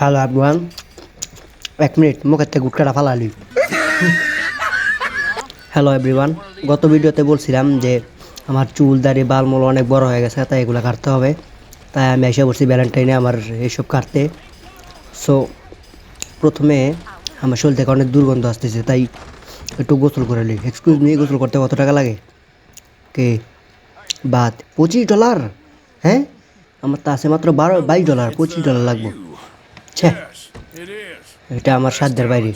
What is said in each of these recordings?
Hello আবুয়ান এক minute মুখের থেকে গুটকাটা ফালালি। হ্যালো এভরিওয়ান গত ভিডিওতে বলছিলাম যে আমার চুল, দাড়ি, বালমূল অনেক বড় হয়ে গেছে, তাই এগুলো কাটতে হবে। তাই আমি এসে বসছি ভ্যালেন্টাইনে আমার এইসব কাটতে। সো প্রথমে আমার শরীর থেকে অনেক দুর্গন্ধ আসতেছে, তাই একটু গোসল করে নিই এক্সকিউজ মি গোসল করতে কত টাকা লাগে? কে? বাদ, পঁচিশ ডলার হ্যাঁ? আমার তো আছে মাত্র বারো, বাইশ ডলার পঁচিশ ডলার লাগবে। ছ্যা এটা আমার সাধ্যের বাইরে।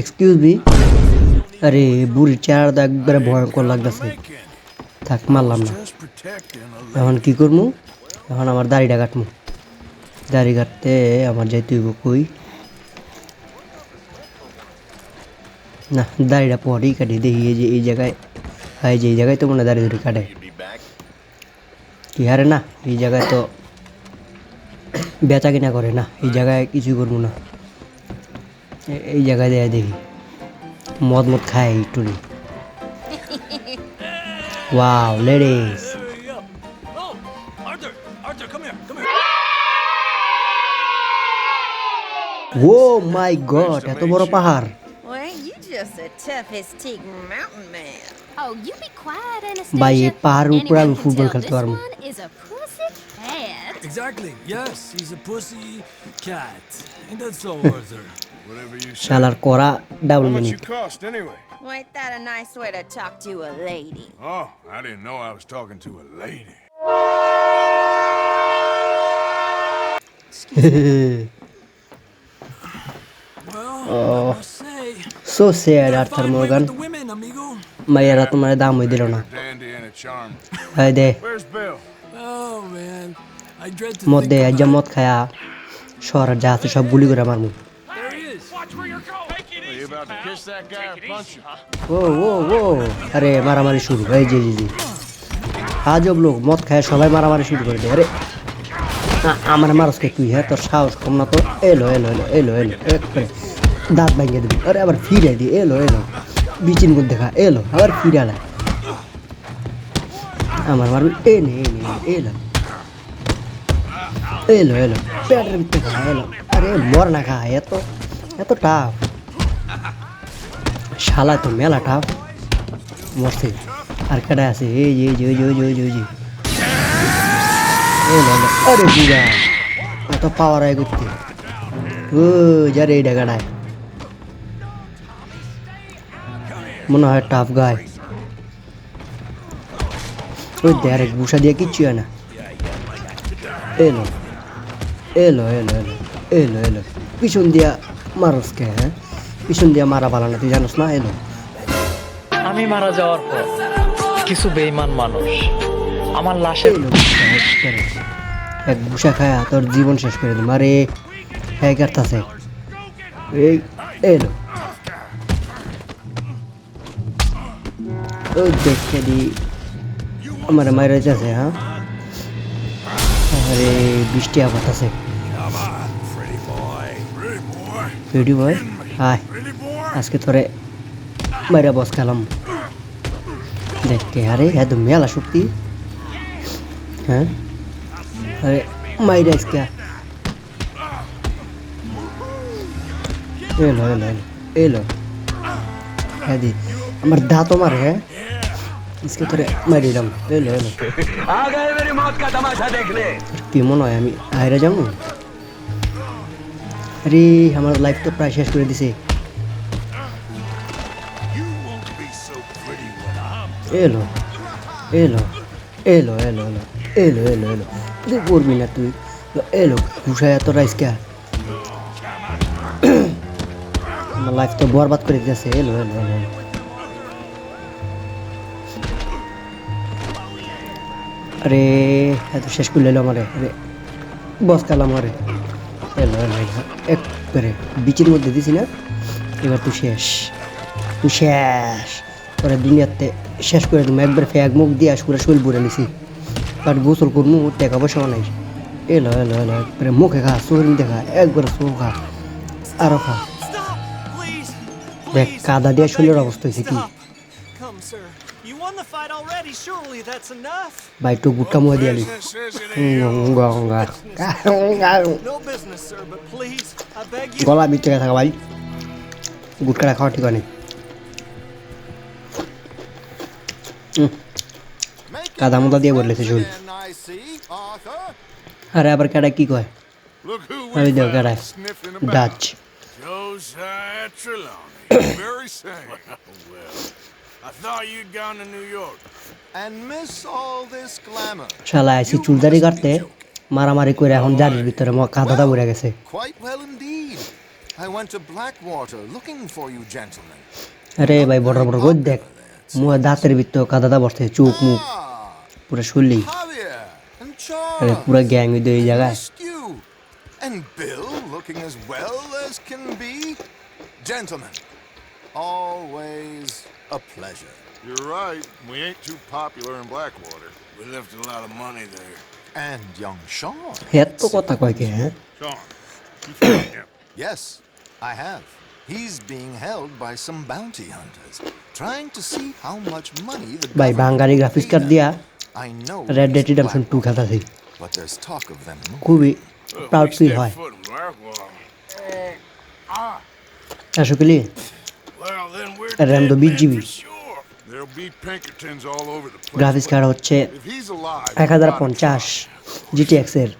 এক্সকিউজ মি আরে, বুড়ির চেহারা একবারে ভয়ঙ্কর লাগতেছে। থাক, মারলাম না। এখন কি করব এখন আমার দাড়িটা কাটবো দাড়ি কাটতে আমার যাইতে হইব কই? না, দাড়িটা পরেই কাটি। দেখি এই যে, এই জায়গায়, এই যে, এই জায়গায় তো মনে হয় দাড়ি ধরে কাটে। কি হারে না, এই জায়গায় তো বেচা কিনা করে না এই জায়গায় কিছু করব না। এই জায়গায় দেয় দেখি মদ মদ খায় একটু wow ladies oh my god এত বড় পাহাড়। ভাই পাহাড় উপরে আমি ফুটবল খেলতে পারব। Exactly. Yes, he's a pussy cat. Ain't that so, Arthur? Whatever you say. শালার করা double How much minute you cost anyway? Well, ain't that a nice way to talk to a lady? Oh, I didn't know I was talking to a lady. Well, I must say, so sad you're a Arthur fine way Morgan with the women, amigo. মাইয়ারা তোমার দাম হয়ে দিল না Dandy and a charm. হয় দে Dread to মদ খায়া শহরের যা আছে সব গুলি করে মারমু? ও ও ও। আরে, মারামারি শুরু। এই জি জি জি আজব লোক, মদ খায় সবাই মারামারি শুরু করে দেয়। আরে আমার মারসকে তুই হ্যাঁ? তোর সাহস কম না তো। এলো এলো এলো এলো এলো। একবারে দাঁত ভাঙিয়ে দিবি। আরে, আবার ফিরে দি। এলো এলো। বিচিন গুণ দেখা এলো, আবার ফিরে আলা আমার মারবি। এ নে এ নে এলো। এলো এলো পেটের ভিতরে খা এলো আরে মর না খা এত এত টাফ শালা তো মেলা টাফ মরছে আর কেডা আছে এই যে এই যে ওই যে ওই যে ওই যে ওই যে এই না, না। আরে বুড়া এত পাওয়ার আয় করতে ও যারে এই ডাকাটায় মনে হয় টাফ গায় ওই দেখ গুসা দিয়ে কিচ্ছু হয় না এলো এলো এলো এলো এলো এলো। পিছন দিয়া মারসকে হ্যাঁ? পিছন দিয়া মারা ভালো না তুই জানোস না? এলো। আমি মারা যাওয়ার পর কিছু বেইমান মানুষ আমার একবারে। এক গুসা খায়া তোর জীবন শেষ করে দিল আরে হ্যাঁ কাটতাছে। এই এলো। ওই দেখে দি আমার মায়ের যাচ্ছে হ্যাঁ? আরে বৃষ্টি আবার আছে ফেডি বয়। হায় আজকে তোরে বাইরে বস খেলাম। দেখতে আরে এত মেলা শক্তি। হ্যাঁ? আরে মাইরে আজকে। এলো এলো এলো হ্যাঁ দি আমার দাঁত আমার হ্যাঁ? इसके तो मरी दम ले ले ले आ गए मेरी मौत का तमाशा আরে, আমার লাইফ তো প্রায় শেষ করে দিছে। এলো এলো এলো এলো এলো এলো এলো এলো। তুই করবি না তুই। এলো ঘুষায় এত রাইস কে আমার লাইফ তো বরবাদ করে দিতেছে। এলো এলো এলো। আরে, এত শেষ করে এলো আমারে। আরে বস কালাম আরে একবারে বিচের মধ্যে দিছি না এবার তুই শেষ তুই শেষ পরে দুনিয়াতে শেষ করে তুমি একবার ফ্যাগ মুখ দিয়ে আস করে শরীর বুড়ে নিছি আর গোসল করব টাকা পয়সা নাই এলো এলো এলো একবারে মুখে খা শরীর দেখা একবার চোখ খা আরও খা। দেখ কাদা দিয়ে শরীরের অবস্থা হয়েছে কি? Won the fight already. Surely that's enough. দিয়ে আলি Business says it ain't. No business, sir, but please, I beg you. গলা ভিতরে থাকা ভাই গুটকাটা খাওয়া ঠিক নেই কাদামোদা দিয়ে বললেছে চুল I see, Arthur. আরে আবার কেডা কি কয় আমি দেখ কেডা Dutch Josiah Trelawney. Very same. well, I thought you'd gone to New York. And miss all this glamour. শালা আইসি চুলদারি কাটতে মারামারি করে এখন জারির ভিতরে ম- কাদাটা পড়ে গেছে Quite well indeed. I went to Blackwater looking for you gentlemen. আরে ভাই বড় বড় রোদ দেখ মুহে দাঁতের ভিতর কাদাটা বসছে চোখ মুখ Ah, পুরো শুনলি Javier and আরে. পুরো গ্যাং হইতো এই জায়গায় And Bill looking as well as can be. Gentlemen, always a pleasure. You're right. We ain't too popular in Blackwater. We left a lot of money there. And young Sean. এত কথা কয় কে হ্যাঁ Sean, you found him. Yes, I have. He's being held by some bounty hunters, trying to see how much money the ভাই government Bangali will graphics pay card them. দিয়া I know Red Dead he's redemption to Blackwater, খেতাছি but there's talk of them moving. খুবই proud feel হয় আসলে All over the place. Graphics card হচ্ছে এক হাজার. পঞ্চাশ GTX এর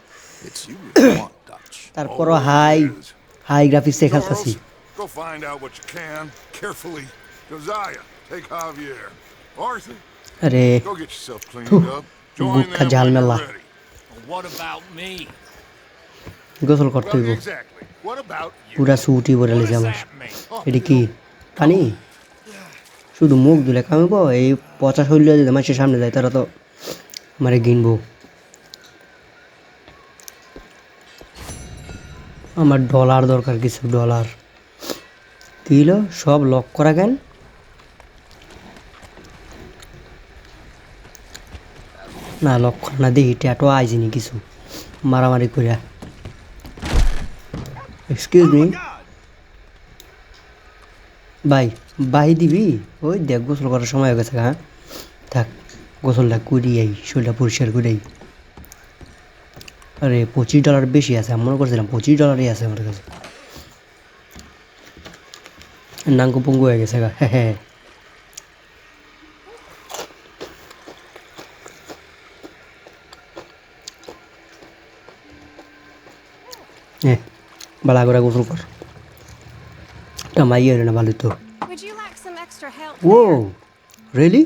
তারপরও হাই হাই গ্রাফিক্সে খেলতেছি go find out what you can, carefully. Josiah, take Javier. Arthur, আরে go get yourself cleaned up. Join Gutka jalmela. What about me? গোসল করতে হইব. What about you? পুরা সুটি পরে লেছে আমার? এটি কি পানি শুধু মুখ ধুলে কামিব এই পচা শৈল্য যদি মানুষের সামনে যায় তারা তো মানে কিনবো আমার ডলার দরকার, কিছু ডলার। হলো সব লক করা কেন? না লক না, দেখি, ট্যাটো আইজিনি কিছু। মারামারি করিয়া এক্সকিউজ মি ভাই বাই দিবি? ওই দেখ, গোসল করার সময় হয়ে গেছে হ্যাঁ? থাক, গোসলটা করিয়াই শরীরটা পরিষ্কার করেই আরে, পঁচিশ ডলার বেশি আছে, আমি মনে করছিলাম পঁচিশ ডলারই আছে আমার কাছে। নাঙ্গু পঙ্গু হয়ে গেছে গা হ্যাঁ হ্যাঁ হ্যাঁ বালা করে গোসল কর। একটা মাইয়ের না ভালো তো। ও রেলি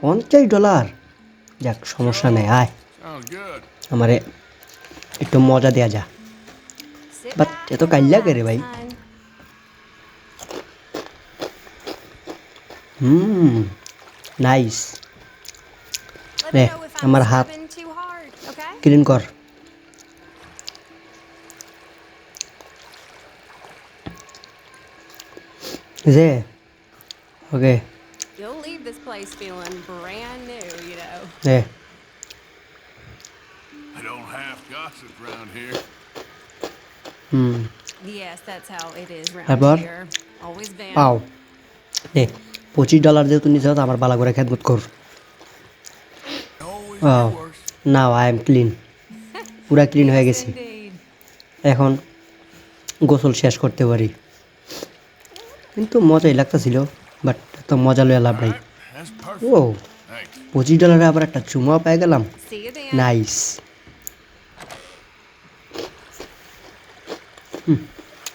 পঞ্চাশ ডলার? যাক সমস্যা নেই আয়। আমার একটু মজা দেয়া যা। বাচ্চা তো কাল লাগে রে ভাই। হুম নাইস রে আমার হাত ক্লিন কর। যে ওকে You'll leave this place feeling brand new, you know. A I don't have gossip around here. Hmm Yes, that's how it is around here. Always been. পাও এ পঁচিশ ডলার যেহেতু নিছ আমার বালা করে খেদমত কর. নাও আই এম ক্লিন পুরা ক্লিন হয়ে গেছি. এখন গোসল শেষ করতে পারি কিন্তু মজাই লাগতেছিল বাট এত মজা লইয়া লাভ নাই। ও পঁচিশ ডলারে আবার একটা চুমা পেয়ে গেলাম। নাইস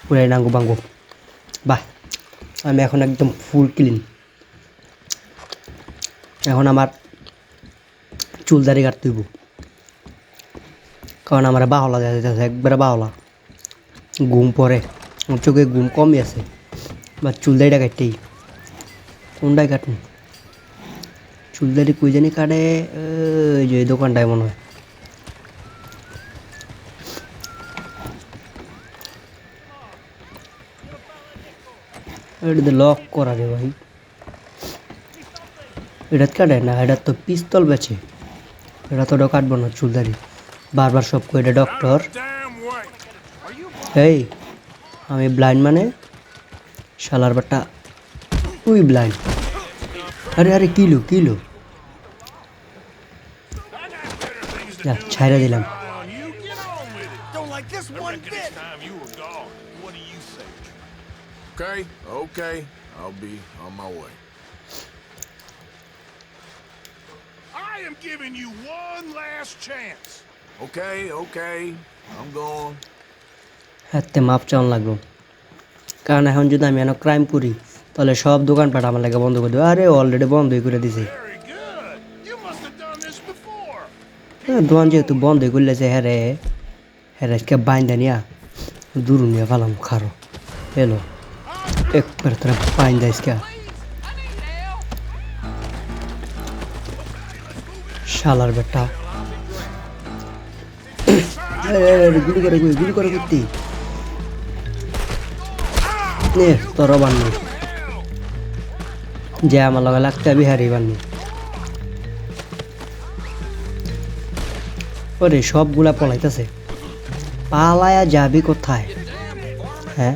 পুরাই নাঙ্গু বাঙ্গু। বাহ, আমি এখন একদম ফুল ক্লিন এখন আমার চুল দাড়ি কাটতে হইব। কারণ আমার বাহলা দেখা একবারে বাহলা। ঘুম পরে আমার চোখে ঘুম কমই আছে। বা চুল দাড়িটা কাটতেই কোনটাই কাটুন চুল দাড়ি কই জানি কাটে ওই যে দোকানটায় মনে হয়। লক করা রে ভাই। এটা কাটে না এটা তো পিস্তল বেছে এটা তো কাটবো না চুলদারি বারবার সব কই এটা ডক্টর এই আমি ব্লাইন্ড মানে শালার বাট্টা তুই ব্লাইন্ড আরে আরে কিলো কিলো যা ছাইরা দিলাম? Okay, okay. I'll be on my way. I am giving you one last chance. Okay, okay. I'm going. হাতে মাপ চাওয়ান লাগল কারণ এখন যদি আমি এখন ক্রাইম করি তাহলে সব দোকানপাট আমার লাগে বন্ধ করে দেবে। আরে অলরেডি বন্ধই করে দিছে. হ্যাঁ, দোকান যেহেতু বন্ধই করলেছে হ্যাঁ রে। হ্যাঁ আজকে বাইন্দা নিয়া দূর নিয়ে ফেলাম খারো। এলো। একবার তোরা বাইন্দা আজকে শালার বেটা। গুলি করে গুলি করে করতি নে তোর বান্নি। যে আমার লগে লাগতে বিহারি বান্নি। ওরে, সবগুলা পলাইতেছে। পালায়া যাবি কোথায়? হ্যাঁ?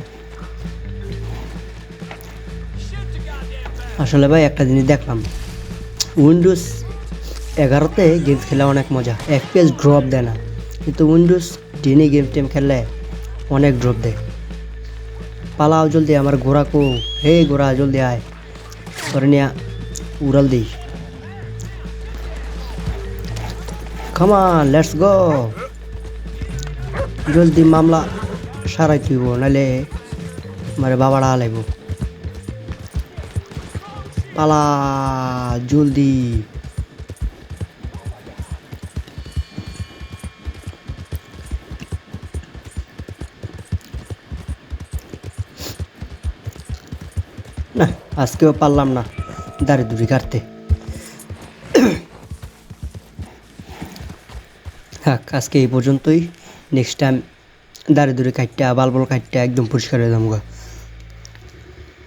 আসলে ভাই, একটা জিনিস দেখলাম। উইন্ডোজ এগারোতে গেমস খেলা অনেক মজা। এক পেজ ড্রপ দেয় না। কিন্তু উইন্ডোজ টেনে গেম টেম খেললে অনেক ড্রপ দেয়। पाला पालाओ जल्दी हमारे घोड़ा को, हे घोड़ा, जल्दी आए। और नया उड़ल दी। ऑन लेट्स गो जल्दी मामला सारा थी वो, नले मरे बाबा डाले वो। पाला, जल्दी। আজকেও পারলাম না দাঁড়ি দুড়ি কাটতে। হ্যাঁ আজকে এই পর্যন্তই। নেক্সট টাইম দাড়ি দূরে কাটতে বাল বল কাটতে, একদম পরিষ্কার হয়ে যাব